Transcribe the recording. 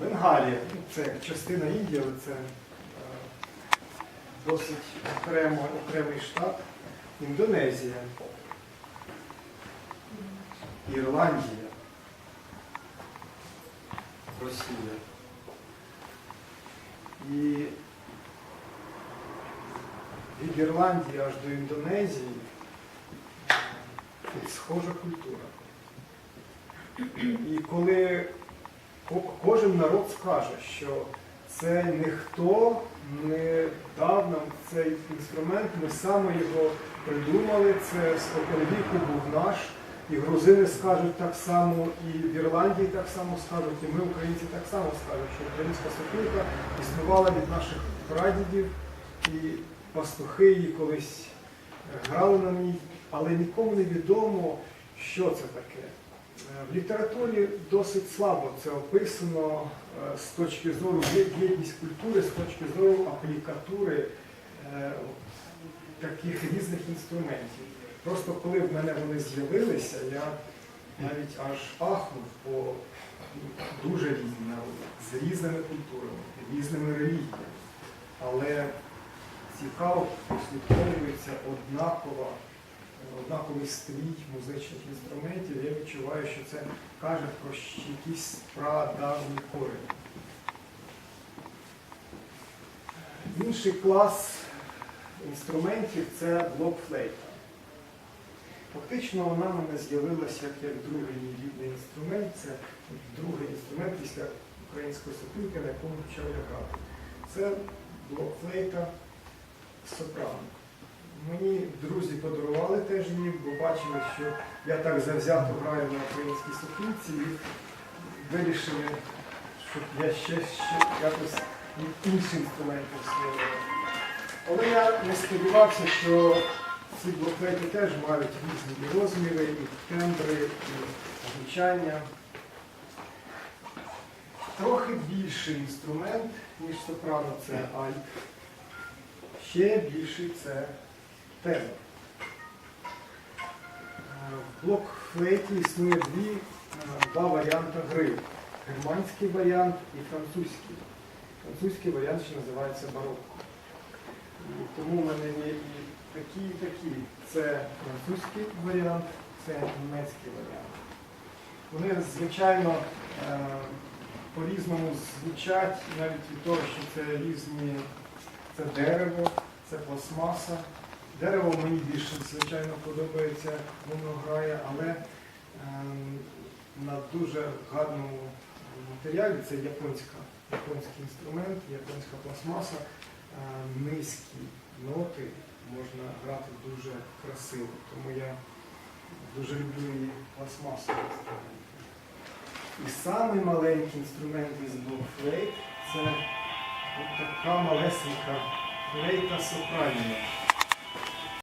Бенгалія, це частина Індії, але це е, досить окремо, окремий штат. Індонезія, Ірландія, Росія. І від Ірландії аж до Індонезії е, схожа культура. І коли ко- кожен народ скаже, що це ніхто не дав нам цей інструмент, ми саме його придумали, це споконвіку був наш. І грузини скажуть так само, і в Ірландії так само скажуть, і ми, українці, так само скажуть, що українська сопілка існувала від наших прадідів, і пастухи її колись е, грали на ній, але нікому не відомо, що це таке. Е, В літературі досить слабо це описано е, з точки зору єдність культури, з точки зору аплікатури е, таких різних інструментів. Просто коли в мене вони з'явилися, я навіть аж ахнув по дуже різні народи, з різними культурами, різними релігіями. Але цікаво прослідковується однакова однаковий стрій музичних інструментів, я відчуваю, що це каже про якісь прадавні корені. Інший клас інструментів це блокфлейта. Фактично вона мене з'явилася як, як другий рідний інструмент. Це другий інструмент після української сопілки, на якому почав я грати. Це блокфлейта сопрано. Мені друзі подарували теж її, бо бачили, що я так завзято граю на українській сопілці і вирішили, щоб я ще, ще якось інші інструменти освоював. Але я не сподівався, що ці блокнети теж мають різні розміри, і тембри, і звучання. Трохи більший інструмент, ніж сопрано, це альт. Ще більший це Е, В блокфлейті існує дві, е, два варіанти гри. Германський варіант і французький. Французький варіант ще називається барокко. І тому в мене є і такі, і такі. Це французький варіант, це німецький варіант. Вони, звичайно, е, по-різному звучать, навіть від того, що це різні, це дерево, це пластмаса. Дерево мені більше, звичайно, подобається, воно грає, але ем, на дуже гарному матеріалі це японська, японський інструмент, японська пластмаса, е, низькі ноти можна грати дуже красиво. Тому я дуже люблю і пластмасові інструменти. І самий маленький інструмент із блокфлейт це от така малесенька флейта сопрання.